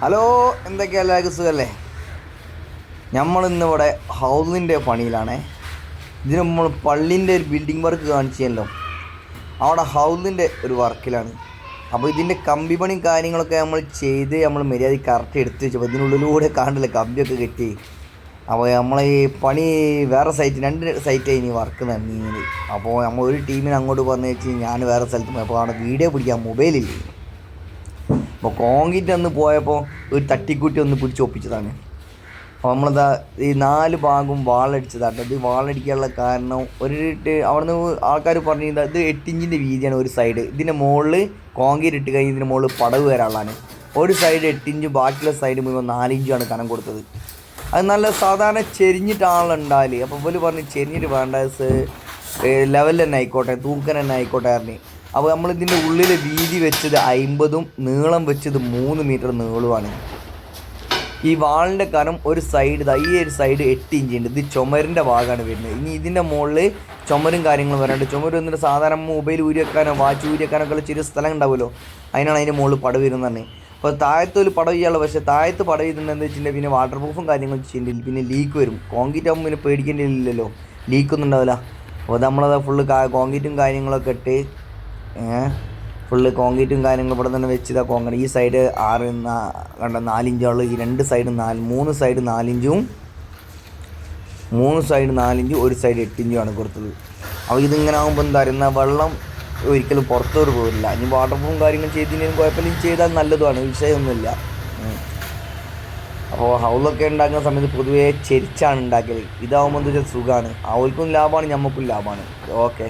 Hello എന്തൊക്കെയാ എല്ലാവർക്കും സുഖമല്ലേ നമ്മളിന്നിവിടെ ഹൗസിന്റെ പണിയിലാണേ. ഇതിന് നമ്മൾ പള്ളിന്റെ ഒരു ബിൽഡിംഗ് വർക്ക് കാണിച്ചല്ലോ. അവിടെ ഹൗസിന്റെ ഒരു വർക്കിലാണ്. അപ്പോൾ ഇതിന്റെ കമ്പി പണിയും കാര്യങ്ങളൊക്കെ നമ്മൾ ചെയ്ത് നമ്മൾ മര്യാദ കറക്റ്റ് എടുത്ത് വെച്ചപ്പോൾ ഇതിനുള്ളിലൂടെ കാണില്ല കമ്പിയൊക്കെ കെട്ടി. അപ്പോൾ നമ്മൾ ഈ പണി വേറെ സൈറ്റ് രണ്ട് സൈറ്റായി ഇനി വർക്ക് നന്ദി അപ്പോൾ നമ്മൾ ഒരു ടീമിന് അങ്ങോട്ട് പറഞ്ഞു വെച്ച് ഞാൻ വേറെ സ്ഥലത്ത് പോയി. അപ്പോൾ അവിടെ വീഡിയോ പിടിക്കാൻ മൊബൈലില്ല അപ്പോൾ കോൺക്രീറ്റ് അന്ന് പോയപ്പോൾ ഒരു തട്ടിക്കൂട്ടി ഒന്ന് പിടിച്ച് ഒപ്പിച്ചതാണ്. അപ്പോൾ നമ്മളെന്താ ഈ നാല് ഭാഗവും വാളടിച്ചതാണ്. ഇത് വാളടിക്കാനുള്ള കാരണം ഒരു അവിടെ അവിടുന്ന് ആൾക്കാർ പറഞ്ഞു ഇത് എട്ട് ഇഞ്ചിന്റെ വീതിയാണ് ഒരു സൈഡ് ഇതിന്റെ മുകളിൽ കോൺക്രീറ്റ് ഇട്ട് കഴിഞ്ഞ് ഇതിന്റെ മുകളിൽ പടവ് വരാനുള്ളതാണ് ഒരു സൈഡ് എട്ട് ഇഞ്ച് ബാക്കിയുള്ള സൈഡ് മുഴുവൻ നാല് ഇഞ്ചാണ് കനം കൊടുത്തത്. അത് നല്ല സാധാരണ ചെരിഞ്ഞിട്ടാണല്ലോ ഉണ്ടാവില്ലേ അപ്പോൾ പോലും പറഞ്ഞ് ചെരിഞ്ഞിട്ട് വേണ്ട ലെവൽ തന്നെ ആയിക്കോട്ടെ തൂക്കൻ തന്നെ ആയിക്കോട്ടെ പറഞ്ഞ്. അപ്പോൾ നമ്മൾ ഇതിന്റെ ഉള്ളിൽ വീതി വെച്ചത് അമ്പതും നീളം വെച്ചത് മൂന്ന് മീറ്റർ നീളമാണ്. ഈ വാളിന്റെ കനം ഒരു സൈഡ് ഈ ഒരു സൈഡ് എട്ട് ഇഞ്ച് ഉണ്ട് ഇത് ചുമരിന്റെ ഭാഗമാണ് വരുന്നത്. ഇനി ഇതിന്റെ മുകളിൽ ചുമരും കാര്യങ്ങളും വരാണ്ട്. ചുമര് വന്നിട്ട് സാധാരണ മൊബൈൽ ഊരി വെക്കാനോ വാച്ച് ഊരി വെക്കാനോ ഒക്കെ ഉള്ള ചെറിയ സ്ഥലം ഉണ്ടാവുമല്ലോ. അതിനാണ് അതിന്റെ മുകളിൽ പടവ് വരുന്നത് അപ്പോൾ താഴത്ത് ഒരു പടവ് ചെയ്യാനുള്ള പക്ഷേ താഴത്ത് പടവ് ചെയ്യുന്നതെന്ന് വെച്ചിട്ടുണ്ടെങ്കിൽ പിന്നെ വാട്ടർ പ്രൂഫും കാര്യങ്ങളും ചെയ്യേണ്ടി പിന്നെ ലീക്ക് വരും. കോൺക്രീറ്റ് ആകുമ്പോൾ പിന്നെ പേടിക്കേണ്ടിയില്ലല്ലോ ലീക്കൊന്നും ഉണ്ടാവില്ല. അപ്പോൾ നമ്മളത് ഫുള്ള് കോൺക്രീറ്റും കാര്യങ്ങളൊക്കെ ഇട്ട് ഫുള്ള് കോൺക്രീറ്റും കാര്യങ്ങളും ഇവിടെ തന്നെ വെച്ച് ഇതാ കോൺക്രീറ്റ് ഈ സൈഡ് ആറ് കണ്ട? നാലിഞ്ചുള്ള ഈ രണ്ട് സൈഡ് നാല് മൂന്ന് സൈഡ് നാലിഞ്ചും മൂന്ന് സൈഡ് നാലിഞ്ചും ഒരു സൈഡ് എട്ടിഞ്ചുമാണ് കൊടുത്തത്. അപ്പോൾ ഇതിങ്ങനെ ആകുമ്പോൾ എന്താ പറയുക വെള്ളം ഒരിക്കലും പുറത്തോട്ട് പോകില്ല ഇനി വാട്ടർ പ്രൂഫും കാര്യങ്ങളും ചെയ്തില്ലെങ്കിലും കുഴപ്പമില്ല. ചെയ്താൽ നല്ലതുമാണ്. വിഷയമൊന്നുമില്ല. അപ്പോൾ ഹൗലൊക്കെ ഉണ്ടാക്കുന്ന സമയത്ത് പൊതുവേ ചെരിച്ചാണ് ഉണ്ടാക്കിയത് ഇതാവുമ്പോൾ എന്താ വെച്ചാൽ സുഖമാണ് അവൾക്കും ലാഭമാണ് നമുക്കും ലാഭമാണ് ഓക്കെ.